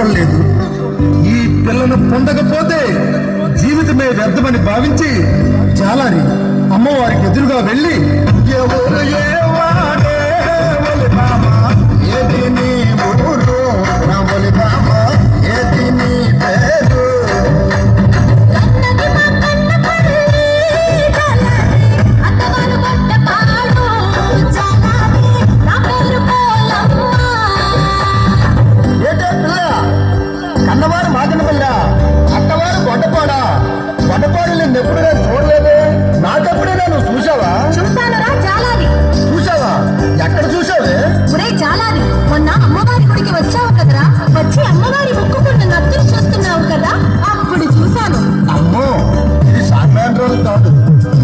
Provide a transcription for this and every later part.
అవసరం లేదు. ఈ పిల్లను పొందకపోతే జీవితమే వ్యర్థమని భావించి జాలారి అమ్మవారికి ఎదురుగా వెళ్ళి ఎవరయ్యే Thank you.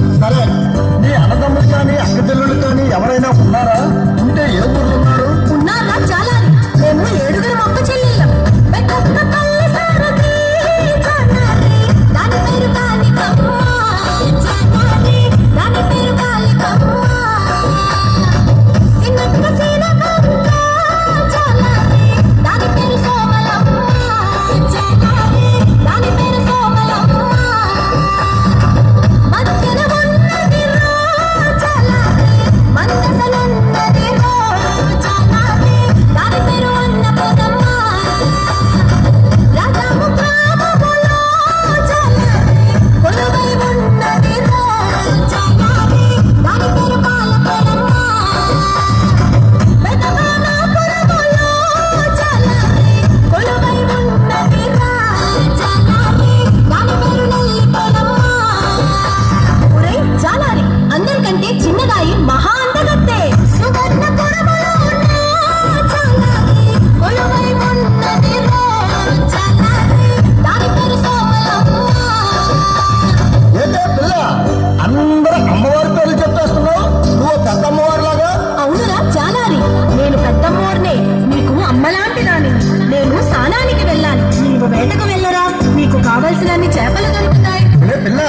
ಸುಖದಾಯಿ ಮಹಾ ಅಂತಗತ್ತೆ ಸುಗಂಧ ಕೊಡಬಲು ಕೊಳುವೈ ಮುನ್ನದಿ అందరూ అమ్మవారి పేర్లు చెప్పేస్తున్నావు? నేను పెద్దమ్మవారినే నీకు అమ్మలాంటి నేను స్నానానికి వెళ్ళాలి. నీవు వేటకు వెళ్ళరా మీకు కావలసినన్ని చేపలు దొరుకుతాయి. పిల్ల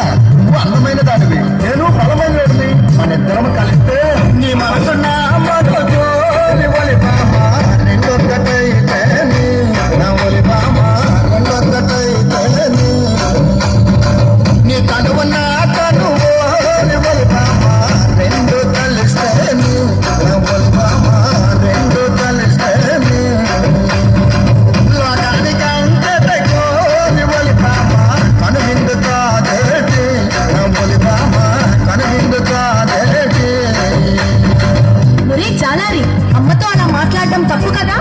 అన్నారి అమ్మతో అలా మాట్లాడడం తప్పు కదా?